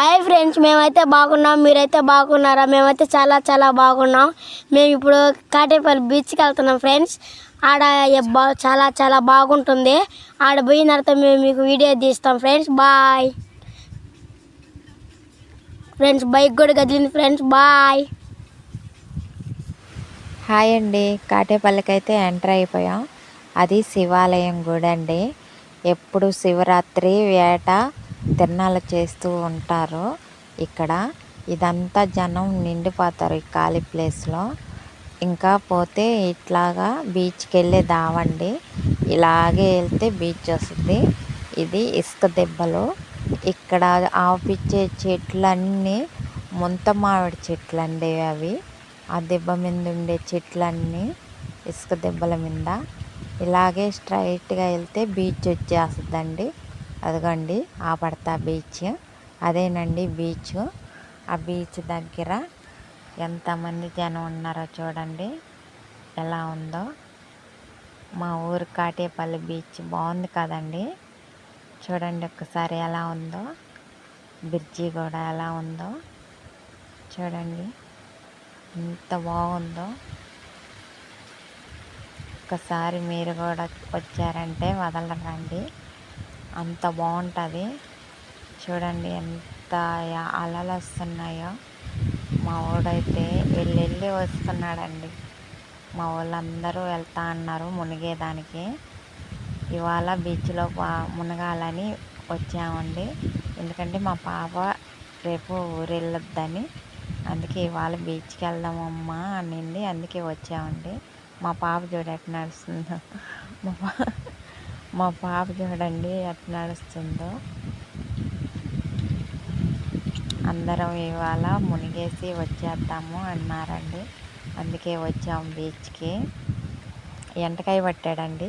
Hi friends మేమైతే బాగున్నాం. మీరైతే బాగున్నారా? మేమైతే చాలా చాలా బాగున్నాం. మేము ఇప్పుడు కాటేపల్లి బీచ్కి వెళ్తున్నాం ఫ్రెండ్స్. ఆడ చాలా చాలా బాగుంటుంది. ఆడ పోయిన తర్వాత మేము మీకు వీడియో తీస్తాం ఫ్రెండ్స్. బాయ్. ఫ్రెండ్స్ బైక్ కూడా కదిలింది ఫ్రెండ్స్. బాయ్. హాయ్ అండి. కాటేపల్లికి అయితే ఎంటర్ అయిపోయాం. అది శివాలయం గుడి అండి ఎప్పుడు శివరాత్రి వేట తిరణాలు చేస్తూ ఉంటారు. ఇక్కడ ఇదంతా జనం నిండిపోతారు ఈ ఖాళీ ప్లేస్లో ఇంకా పోతే ఇట్లాగా బీచ్కి వెళ్ళే దావండి. ఇలాగే వెళ్తే బీచ్ వస్తుంది. ఇది ఇసుక దెబ్బలు. ఇక్కడ ఆపిచ్చే చెట్లన్నీ ముంత మామిడి చెట్లు అండి అవి. ఆ దెబ్బ మీద ఉండే చెట్లన్నీ ఇసుక దెబ్బల మీద. ఇలాగే స్ట్రైట్గా వెళ్తే బీచ్ వచ్చేస్తుందండి. అదిగోండి ఆ పడతా బీచ్. అదేనండి బీచ్. ఆ బీచ్ దగ్గర ఎంతమంది జనం ఉన్నారో చూడండి. ఎలా ఉందో. మా ఊరు కాటేపల్లి బీచ్ బాగుంది కదండి. చూడండి ఒక్కసారి ఎలా ఉందో. బ్రిడ్జి కూడా ఎలా ఉందో. చూడండి ఎంత బాగుందో. ఒక్కసారి మీరు కూడా వచ్చారంటే వదలరండి. అంత బాగుంటుంది. చూడండి ఎంత అలలు వస్తున్నాయో. మా ఊడైతే వెళ్ళి వెళ్ళి వస్తున్నాడండి. మా వాళ్ళందరూ వెళ్తా అన్నారు మునిగేదానికి. ఇవాళ బీచ్లో మునగాలని వచ్చామండి. ఎందుకంటే మా పాప రేపు ఊరెళ్ళొద్దని. వెళ్ళొద్దని అందుకే ఇవాళ బీచ్కి వెళ్దామమ్మా అనింది. అందుకే వచ్చామండి. మా పాప చూడట్టు నడుస్తుంది నడుస్తుందో. మా పా మా పాప చూడండి ఎట్లా నడుస్తుందో. అందరం ఇవాళ మునిగేసి వచ్చేద్దాము అన్నారండి. అందుకే వచ్చాం బీచ్కి. ఎంటకాయ పట్టాడండి.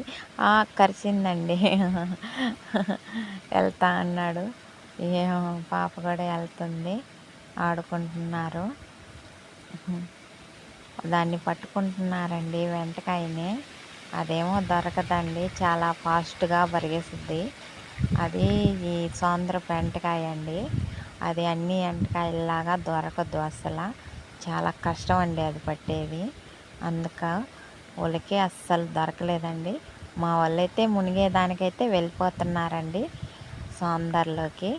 కరిచిందండి. వెళ్తా అన్నాడు. ఏ పాప కూడా వెళ్తుంది. ఆడుకుంటున్నారు. దాన్ని పట్టుకుంటున్నారండి వెంటకాయని. అదేమో దొరకదండి. చాలా ఫాస్ట్గా పరిగెస్తుంది అది ఈ సౌందర వెంటకాయ అండి అది అన్ని ఎంటకాయలాగా దొరకదు అసలు. చాలా కష్టం అండి అది పట్టేది. అందుక వాళ్ళకి అస్సలు దొరకలేదండి. మా వాళ్ళైతే మునిగేదానికైతే వెళ్ళిపోతున్నారండి సౌందర్లోకి.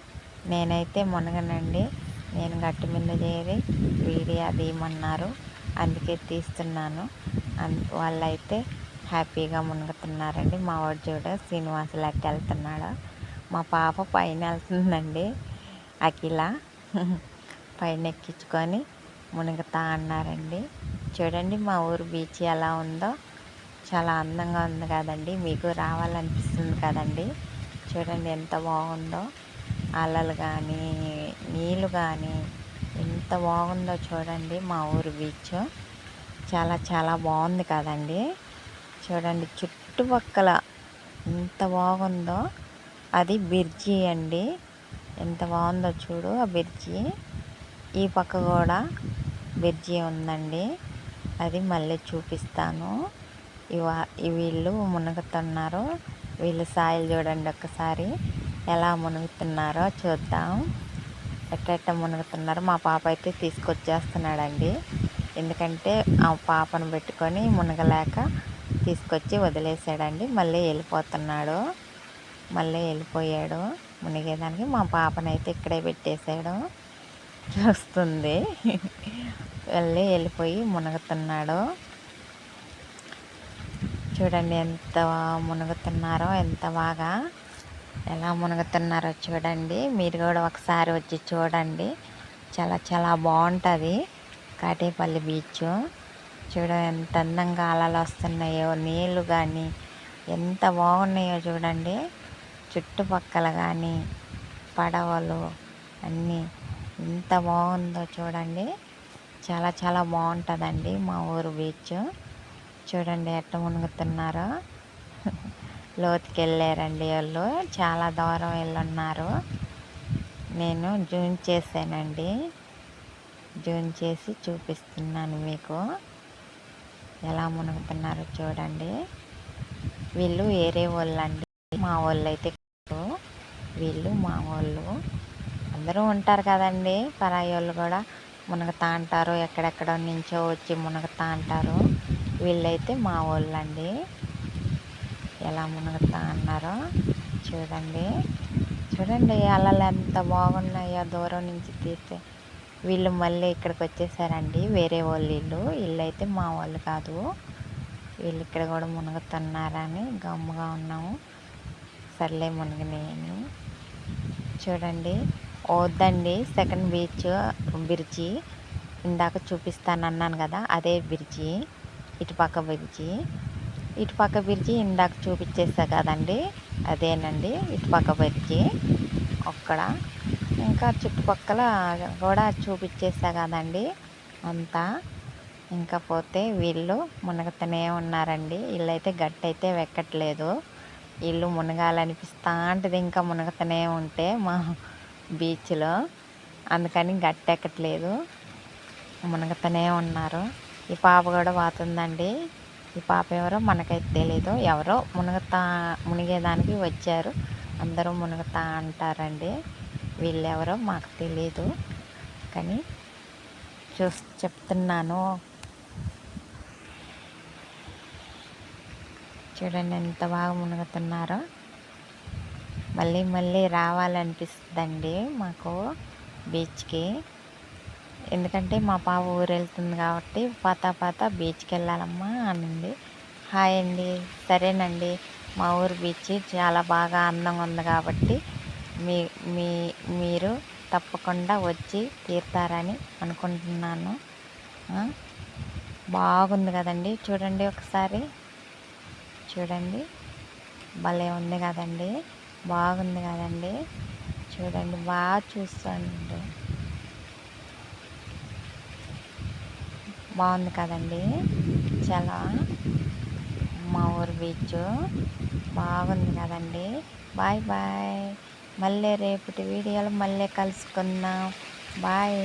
నేనైతే మునగనండి. నేను గట్టి మీద చేరి వీడియో తీయమన్నారు అందుకే తీస్తున్నాను. అన్ వాళ్ళైతే హ్యాపీగా మునుగుతున్నారండి. మా వాడు చూడ శ్రీనివాసులు వెళ్తున్నాడు. మా పాప పైన వెళ్తుందండి. అఖిల పైన ఎక్కించుకొని మునుగుతా అన్నారండి. చూడండి మా ఊరు బీచ్ ఎలా ఉందో. చాలా అందంగా ఉంది కదండి. మీకు రావాలనిపిస్తుంది కదండి. చూడండి ఎంత బాగుందో. అలలు కానీ నీళ్ళు కానీ ఎంత బాగుందో చూడండి మా ఊరు బీచ్. చాలా చాలా బాగుంది కదండి. చూడండి చుట్టుపక్కల ఎంత బాగుందో. అది బిర్జీ అండి. ఎంత బాగుందో చూడు ఆ బిర్జీ ఈ పక్క కూడా బిర్జీ ఉందండి. అది మళ్ళీ చూపిస్తాను. ఇవా ఈ వీళ్ళు మునుగుతున్నారు. వీళ్ళు సాయిలు చూడండి ఒక్కసారి. ఎలా మునుగుతున్నారో చూద్దాం. ఎట్ట మునుగుతున్నారు? మా పాప అయితే తీసుకొచ్చేస్తున్నాడండి. ఎందుకంటే ఆ పాపను పెట్టుకొని మునగలేక తీసుకొచ్చి వదిలేసాడండి. మళ్ళీ వెళ్ళిపోతున్నాడు. మళ్ళీ వెళ్ళిపోయాడు. మునిగేదానికి మా పాపనైతే ఇక్కడే పెట్టేశాడు. చూస్తుంది. వెళ్ళి వెళ్ళిపోయి మునుగుతున్నాడు. చూడండి ఎంత మునుగుతున్నారో ఎంత బాగా ఎలా మునుగుతున్నారో చూడండి. మీరు కూడా ఒకసారి వచ్చి చూడండి. చాలా చాలా బాగుంటుంది. కాటేపల్లి బీచ్. చూడ ఎంత అందంగా అలలు వస్తున్నాయో నీళ్ళు కానీ ఎంత బాగున్నాయో చూడండి. చుట్టుపక్కల కానీ పడవలు అన్నీ ఎంత బాగుందో చూడండి. చాలా చాలా బాగుంటుందండి మా ఊరు బీచ్. చూడండి ఎట్ట మునుగుతున్నారో. లోతుకి వెళ్ళారండి వాళ్ళు. చాలా దూరం వెళ్ళున్నారు. నేను జూన్ చేశానండి. జూన్ చేసి చూపిస్తున్నాను మీకు. ఎలా మునుగుతున్నారో చూడండి. వీళ్ళు వేరే వాళ్ళు అండి మా వాళ్ళు అయితే వీళ్ళు మా వాళ్ళు. అందరూ ఉంటారు కదండి. పరాయి వాళ్ళు కూడా మునగతా అంటారు. ఎక్కడెక్కడ నుంచో వచ్చి మునగతా అంటారు. వీళ్ళైతే మా వాళ్ళండి. ఎలా మునగతా అన్నారో చూడండి. చూడండి అలలు ఎంత బాగున్నాయో దూరం నుంచి తీస్తే. వీళ్ళు మళ్ళీ ఇక్కడికి వచ్చేసారండి వేరే వాళ్ళు ఇల్లు ఇల్లు అయితే మా వాళ్ళు కాదు. వీళ్ళు ఇక్కడ కూడా మునుగుతున్నారని గమ్ముగా ఉన్నాము. సర్లే మునిగినాయని చూడండి. వద్దండి. Second beach bridge. ఇందాక చూపిస్తాను అన్నాను కదా అదే బ్రిడ్జి. ఇటుపక్క బ్రిడ్జి. ఇటుపక్క బ్రిడ్జి ఇందాక చూపించేసా కదండి. అదేనండి. ఇటుపక్క బ్రిడ్జి. అక్కడ ఇంకా చుట్టుపక్కల కూడా చూపించేసా కదండి. అంతా. ఇంకా పోతే వీళ్ళు మునగతనే ఉన్నారండి. వీళ్ళైతే గట్టి అయితే వెక్కట్లేదు. ఇల్లు మునగాలనిపిస్తా అంటది ఇంకా మునగతనే ఉంటే మా బీచ్లో. అందుకని గట్టి ఎక్కట్లేదు మునగతనే ఉన్నారు. ఈ పాప కూడా పోతుందండి. ఈ పాప ఎవరో మనకైతే తెలీదు. ఎవరో మునగతా మునిగేదానికి వచ్చారు. అందరూ మునగతా అంటారండి. వీళ్ళెవరో మాకు తెలియదు కానీ చూస్ చెప్తున్నాను. చూడండి ఎంత బాగా మునుగుతున్నారో. మళ్ళీ మళ్ళీ రావాలనిపిస్తుందండి మాకు బీచ్కి. ఎందుకంటే మా పాప ఊరు వెళ్తుంది కాబట్టి పాత పాత బీచ్కి వెళ్ళాలమ్మా అనింది. హాయ్ అండి. సరేనండి. మా ఊరు బీచ్ చాలా బాగా అందంగా ఉంది కాబట్టి మీ మీ మీరు తప్పకుండా వచ్చి తీరుతారని అనుకుంటున్నాను. బాగుంది కదండి. చూడండి ఒకసారి. చూడండి. భలే ఉంది కదండి. బాగుంది కదండి. చూడండి బాగా చూస్తుండే బాగుంది కదండి. చాలా మా ఊరు బీచ్. బాగుంది కదండి. Bye bye. మళ్ళీ రేపటి వీడియోలో మళ్ళీ కలుసుకుందాం. బాయ్.